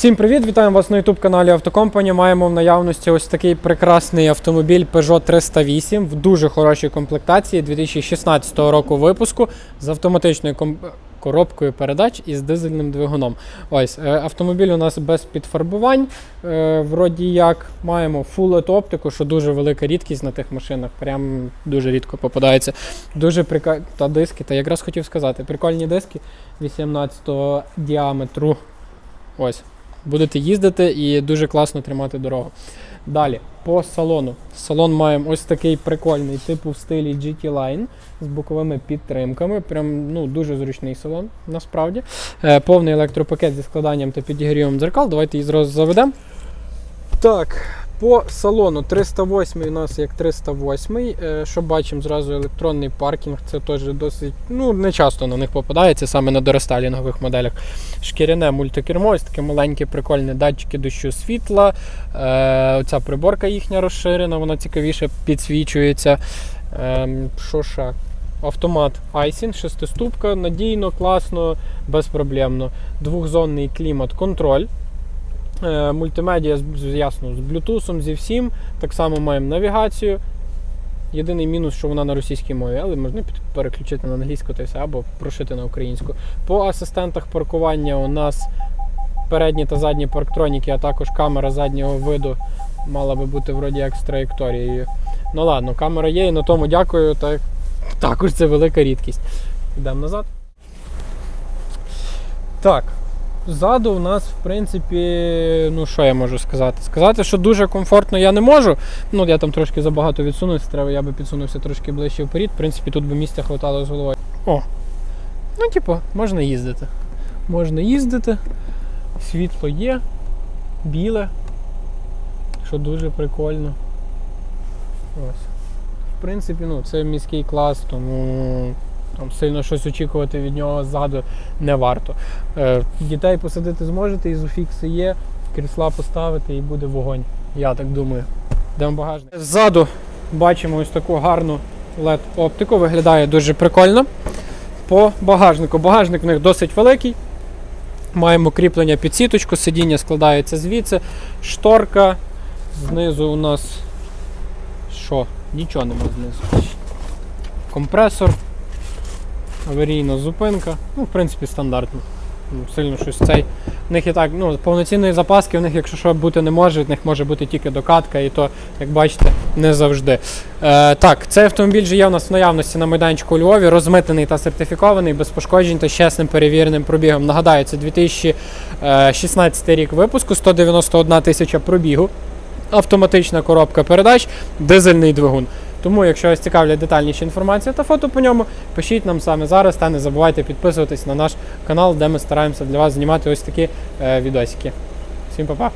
Всім привіт! Вітаємо вас на youtube каналі Автокомпанія. Маємо в наявності ось такий прекрасний автомобіль Peugeot 308 в дуже хорошій комплектації 2016 року випуску з автоматичною коробкою передач і з дизельним двигуном. Ось е, автомобіль у нас без підфарбувань. Е, вроді як маємо Full LED оптику, що дуже велика рідкість на тих машинах. Прям дуже рідко попадається. Дуже прика... та диски, та якраз хотів сказати, прикольні диски 18 діаметру. Ось. Будете їздити і дуже класно тримати дорогу. Далі, по салону. Салон маємо ось такий прикольний, типу в стилі GT Line з боковими підтримками. Прям ну, дуже зручний салон, насправді. Е, повний електропакет зі складанням та підігрівом дзеркал. Давайте її зразу заведемо. Так, по салону 308 у нас як 308. Е, Що бачимо, зразу електронний паркінг. Це теж досить ну, не часто на них попадається, саме на дорестайлінгових моделях. Шкіряне мультикермо, ось таке маленьке, прикольне датчики дощу світла. Е, оця приборка їхня розширена, вона цікавіше підсвічується. Е, що ще? Автомат Айсін, шестиступка, надійно, класно, безпроблемно. Двохзонний клімат-контроль. Е, Мультимедіа ясно, з Bluetooth, зі всім. Так само маємо навігацію. Єдиний мінус, що вона на російській мові, але можна переключити на англійську та все, або прошити на українську. По асистентах паркування у нас передні та задні парктроніки, а також камера заднього виду мала би бути вроді як з траєкторією. Ну ладно, камера є, і на тому дякую. Так, також це велика рідкість. Йдемо назад. Так. Ззаду у нас, в принципі, ну що я можу сказати? Сказати, що дуже комфортно я не можу. Ну, я там трошки забагато відсунувся, треба, я би підсунувся трошки ближче вперед. В принципі, тут би місця хватало з головою. О! Ну, типу, можна їздити. Можна їздити. Світло є, біле, що дуже прикольно. Ось. В принципі, ну, це міський клас, тому там сильно щось очікувати від нього ззаду не варто. Е, дітей посадити зможете, ізофікси є, крісла поставити і буде вогонь. Я так думаю. Йдемо багажник. Ззаду бачимо ось таку гарну LED-оптику, виглядає дуже прикольно. По багажнику. Багажник в них досить великий. Маємо кріплення під сіточку, сидіння складається звідси, шторка. Знизу у нас що? Нічого нема знизу. Компресор, аварійна зупинка. Ну, в принципі, стандартно. Ну, Сильно щось цей. В них і так, ну, повноцінної запаски, в них, якщо що бути не може, в них може бути тільки докатка, і то, як бачите, не завжди. Е, так, цей автомобіль же є у нас в наявності на майданчику у Львові, розмитений та сертифікований, без пошкоджень та чесним перевіреним пробігом. Нагадаю, це 2016 рік випуску, 191 тисяча пробігу, автоматична коробка передач, дизельний двигун. Тому, якщо вас цікавлять детальніша інформація та фото по ньому, пишіть нам саме зараз та не забувайте підписуватись на наш канал, де ми стараємося для вас знімати ось такі е, відосики. Всім па-па!